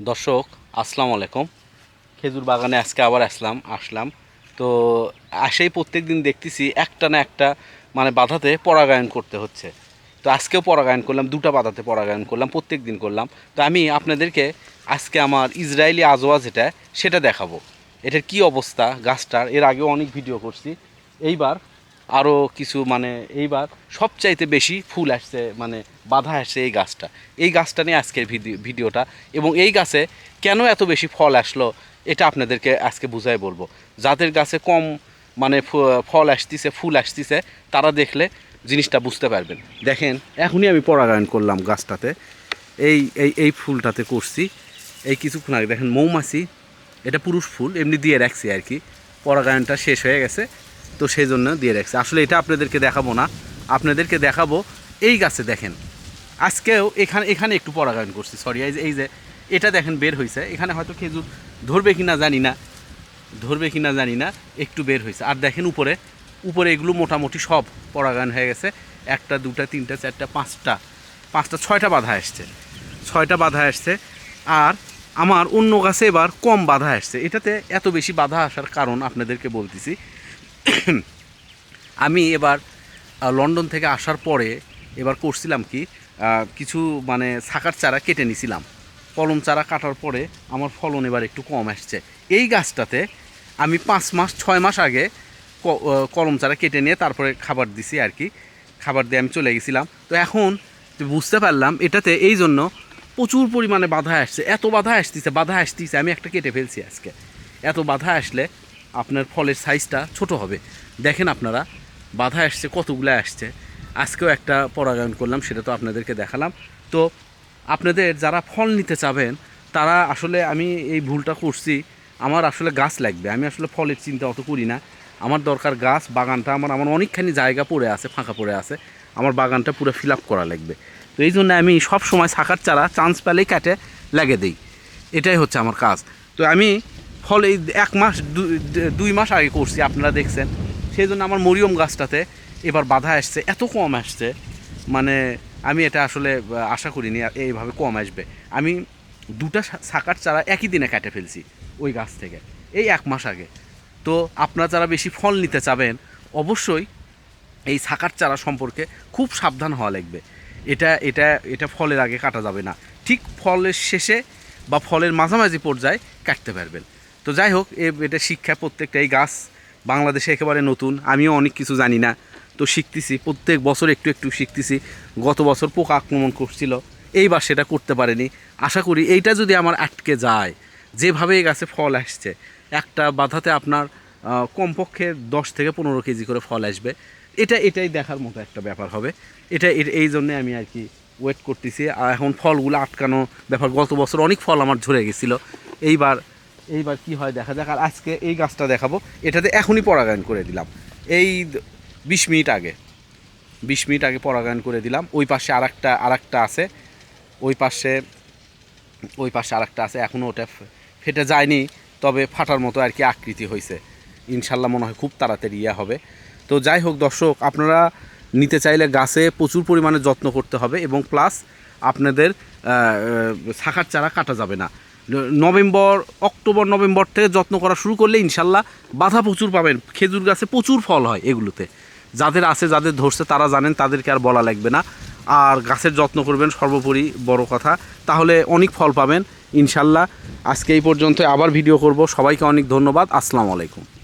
দর্শক, আসসালামু আলাইকুম। খেজুর বাগানে আজকে আবার আসলাম আসলাম। তো আসেই প্রত্যেক দিন দেখতেছি একটা না একটা মানে বাধাতে পরাগায়ন করতে হচ্ছে। তো আজকেও পরাগায়ন করলাম, দুটো বাধাতে পরাগায়ন করলাম প্রত্যেক দিন করলাম। তো আমি আপনাদেরকে আজকে আমার ইসরায়েলি আজোয়া যেটা, সেটা দেখাবো। এটার কি অবস্থা, গাছটার? এর আগেও অনেক ভিডিও করছি। এইবার আরও কিছু মানে এইবার সবচাইতে বেশি ফুল আসছে মানে বাধা আসছে এই গাছটা। এই গাছটা নিয়ে আজকের ভিডিও ভিডিওটা এবং এই গাছে কেন এত বেশি ফল আসলো এটা আপনাদেরকে আজকে বুঝাই বলব। যাদের গাছে কম মানে ফল আসতেছে, ফুল আসতিছে, তারা দেখলে জিনিসটা বুঝতে পারবেন। দেখেন, এখনই আমি পরাগায়ন করলাম গাছটাতে। এই এই এই ফুলটাতে করছি। এই কিছুক্ষণ আগে দেখেন মৌমাছি, এটা পুরুষ ফুল, এমনি দিয়ে রাখছি আর কি। পরাগায়নটা শেষ হয়ে গেছে। তো সেই জন্য দিয়ে রাখছি। আসলে এটা আপনাদেরকে দেখাবো না। আপনাদেরকে দেখাবো এই গাছে দেখেন। আজকেও এখানে এখানে একটু পরাগায়ন করছি সরি এই যে এই যে, এটা দেখেন বের হয়েছে এখানে হয়তো খেজুর ধরবে কি না জানি না। ধরবে কি না জানি না, একটু বের হয়েছে আর দেখেন উপরে উপরে এগুলো মোটামুটি সব পরাগায়ন হয়ে গেছে। একটা, দুটা, তিনটা, চারটা, পাঁচটা পাঁচটা, ছয়টা বাধা আসছে। ছয়টা বাধা আসছে। আর আমার অন্য গাছে এবার কম বাধা আসছে। এটাতে এত বেশি বাধা আসার কারণ আপনাদেরকে বলতেছি। আমি এবার লন্ডন থেকে আসার পরে এবার করছিলাম কি কিছু মানে শাকার চারা কেটে নিছিলাম। কলম চারা কাটার পরে আমার ফলন এবার একটু কম আসছে। এই গাছটাতে আমি পাঁচ মাস, ছয় মাস আগে কলম চারা কেটে নিয়ে তারপরে খাবার দিছি আর কি। খাবার দিয়ে আমি চলে গেছিলাম। তো এখন বুঝতে পারলাম, এটাতে এই জন্য প্রচুর পরিমাণে বাধা আসছে। এত বাধা আসতেছে বাধা আসতেছে, আমি একটা কেটে ফেলছি আজকে। এত বাধা আসলে আপনার ফলের সাইজটা ছোট হবে। দেখেন আপনারা, বাধা আসছে, কতগুলো আসছে। আজকেও একটা পরাগায়ন করলাম, সেটা তো আপনাদেরকে দেখালাম। তো আপনাদের যারা ফল নিতে চাবেন, তারা আসলে আমি এই ভুলটা করছি। আমার আসলে গাছ লাগবে, আমি আসলে ফলের চিন্তা অত করি না। আমার দরকার গাছ, বাগানটা, আমার আমার অনেকখানি জায়গা পড়ে আছে, ফাঁকা পড়ে আছে। আমার বাগানটা পুরো ফিল আপ করা লাগবে। তো এই জন্য আমি সব সময় শাখার চারা চান্স পেলেই কাটে লাগে দিই। এটাই হচ্ছে আমার কাজ। তো আমি ফল এই এক মাস দুই মাস আগে করছি, আপনারা দেখছেন। সেই জন্য আমার মরিয়ম গাছটাতে এবার বাধা আসছে, এত কম আসছে। মানে আমি এটা আসলে আশা করিনি এইভাবে কম আসবে। আমি দুটা শাকার চারা একই দিনে কেটে ফেলছি ওই গাছ থেকে, এই এক মাস আগে। তো আপনারা যারা বেশি ফল নিতে চাবেন, অবশ্যই এই শাকার চারা সম্পর্কে খুব সাবধান হওয়া লাগবে। এটা এটা এটা ফলের আগে কাটা যাবে না। ঠিক ফলের শেষে বা ফলের মাঝামাঝি পর্যায়ে কাটতে পারবেন। তো যাই হোক এটা শিক্ষা প্রত্যেকটা এই গাছ। বাংলাদেশে একেবারে নতুন। আমিও অনেক কিছু জানি না। তো শিখতেছি, প্রত্যেক বছর একটু একটু শিখতেছি। গত বছর পোকা আক্রমণ করছিল। এইবার সেটা করতে পারেনি। আশা করি এইটা যদি আমার আটকে যায়, যেভাবে এই গাছে ফল আসছে, একটা বাধাতে আপনার কমপক্ষে দশ থেকে পনেরো কেজি করে ফল আসবে। এটা, এটাই দেখার মতো একটা ব্যাপার হবে। এটা এই জন্যে আমি আর কি ওয়েট করতেছি। আর এখন ফলগুলো আটকানো ব্যাপার। গত বছর অনেক ফল আমার ঝরে গেছিল। এইবার এইবার কি হয় দেখা যাক, আর আজকে এই গাছটা দেখাবো। এটাতে এখনই পরাগায়ন করে দিলাম। এই বিশ মিনিট আগে, বিশ মিনিট আগে পরাগায়ন করে দিলাম। ওই পাশে আর একটা আর একটা আছে। ওই পাশে ওই পাশে আর একটা আছে। এখনও ওটা ফেটে যায়নি, তবে ফাটার মতো আর কি আকৃতি হয়েছে ইনশাল্লাহ মনে হয় খুব তাড়াতাড়ি ইয়ে হবে। তো যাই হোক দর্শক, আপনারা নিতে চাইলে গাছে প্রচুর পরিমাণে যত্ন করতে হবে এবং প্লাস আপনাদের শাখার চারা কাটা যাবে ন- নভেম্বর, অক্টোবর, নভেম্বর থেকে যত্ন করা শুরু করলে ইনশাল্লাহ বাধা প্রচুর পাবেন। খেজুর গাছে প্রচুর ফল হয় এগুলোতে। যাদের আছে, যাদের ধরছে, তারা জানেন, তাদেরকে আর বলা লাগবে না। আর গাছের যত্ন করবেন, সর্বোপরি বড় কথা। তাহলে অনেক ফল পাবেন, ইনশাল্লাহ। আজকে এই পর্যন্ত আবার ভিডিও করব। সবাইকে অনেক ধন্যবাদ। আসসালামু আলাইকুম।